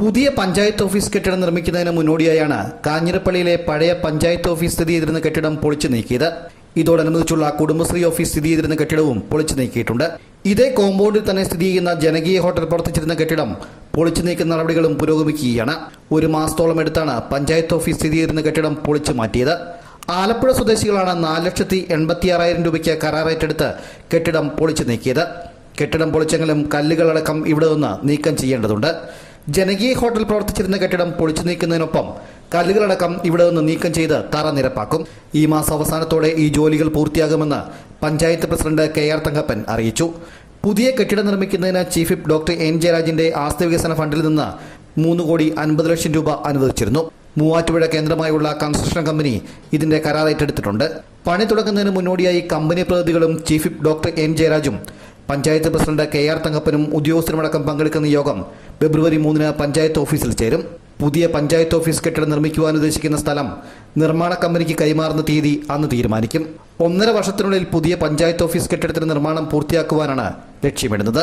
പുതിയ പഞ്ചായത്ത് ഓഫീസ് കെട്ടിടം നിർമ്മിക്കുന്നതിന് മുന്നോടിയായാണ് കാഞ്ഞിരപ്പള്ളിയിലെ പഴയ പഞ്ചായത്ത് ഓഫീസ് സ്ഥിതി ചെയ്തിരുന്ന കെട്ടിടം പൊളിച്ചു നീക്കിയത്. ഇതോടനുബന്ധിച്ചുള്ള കുടുംബശ്രീ ഓഫീസ് സ്ഥിതി ചെയ്തിരുന്ന കെട്ടിടവും പൊളിച്ചു നീക്കിയിട്ടുണ്ട്. ഇതേ കോമ്പൗണ്ടിൽ തന്നെ സ്ഥിതി ചെയ്യുന്ന ജനകീയ ഹോട്ടൽ പ്രവർത്തിച്ചിരുന്ന കെട്ടിടം പൊളിച്ചു നീക്കുന്ന നടപടികളും പുരോഗമിക്കുകയാണ്. ഒരു മാസത്തോളം എടുത്താണ് പഞ്ചായത്ത് ഓഫീസ് സ്ഥിതി ചെയ്തിരുന്ന കെട്ടിടം പൊളിച്ചു മാറ്റിയത്. ആലപ്പുഴ സ്വദേശികളാണ് നാല് ലക്ഷത്തി എൺപത്തി ആറായിരം രൂപയ്ക്ക് കരാറേറ്റെടുത്ത് കെട്ടിടം പൊളിച്ചു നീക്കിയത്. കെട്ടിടം പൊളിച്ചെങ്കിലും കല്ലുകളടക്കം ഇവിടെ നിന്ന് നീക്കം ചെയ്യേണ്ടതുണ്ട്. ജനകീയ ഹോട്ടൽ പ്രവർത്തിച്ചിരുന്ന കെട്ടിടം പൊളിച്ചു നീക്കുന്നതിനൊപ്പം കല്ലുകളടക്കം ഇവിടെ നിന്ന് നീക്കം ചെയ്ത് തറ നിരപ്പാക്കും. ഈ മാസം അവസാനത്തോടെ ഈ ജോലികൾ പൂർത്തിയാകുമെന്ന് panchayat president K R Thankappan അറിയിച്ചു. പുതിയ കെട്ടിടം നിർമ്മിക്കുന്നതിന് ചീഫ് വിപ്പ് ഡോക്ടർ എൻ ജയരാജിന്റെ ആസ്തി വികസന ഫണ്ടിൽ നിന്ന് മൂന്ന് കോടി അൻപത് ലക്ഷം രൂപ അനുവദിച്ചിരുന്നു. മൂവാറ്റുപുഴ കേന്ദ്രമായുള്ള കൺസ്ട്രക്ഷൻ കമ്പനി ഇതിന്റെ കരാർ ഏറ്റെടുത്തിട്ടുണ്ട്. പണി തുടങ്ങുന്നതിന് മുന്നോടിയായി കമ്പനി പ്രതിനിധികളും ചീഫ് വിപ്പ് ഡോക്ടർ എൻ ജയരാജും പഞ്ചായത്ത് പ്രസിഡന്റ് കെ ആർ തങ്കപ്പനും ഉദ്യോഗസ്ഥരുമടക്കം പങ്കെടുക്കുന്ന യോഗം ഫെബ്രുവരി മൂന്നിന് പഞ്ചായത്ത് ഓഫീസിൽ ചേരും. പുതിയ പഞ്ചായത്ത് ഓഫീസ് കെട്ടിടം നിർമ്മിക്കുവാൻ ഉദ്ദേശിക്കുന്ന സ്ഥലം നിർമ്മാണ കമ്പനിക്ക് കൈമാറുന്ന തീയതി അന്ന് തീരുമാനിക്കും. ഒന്നര വർഷത്തിനുള്ളിൽ പുതിയ പഞ്ചായത്ത് ഓഫീസ് കെട്ടിടത്തിന്റെ നിർമ്മാണം പൂർത്തിയാക്കുവാനാണ് ലക്ഷ്യമിടുന്നത്.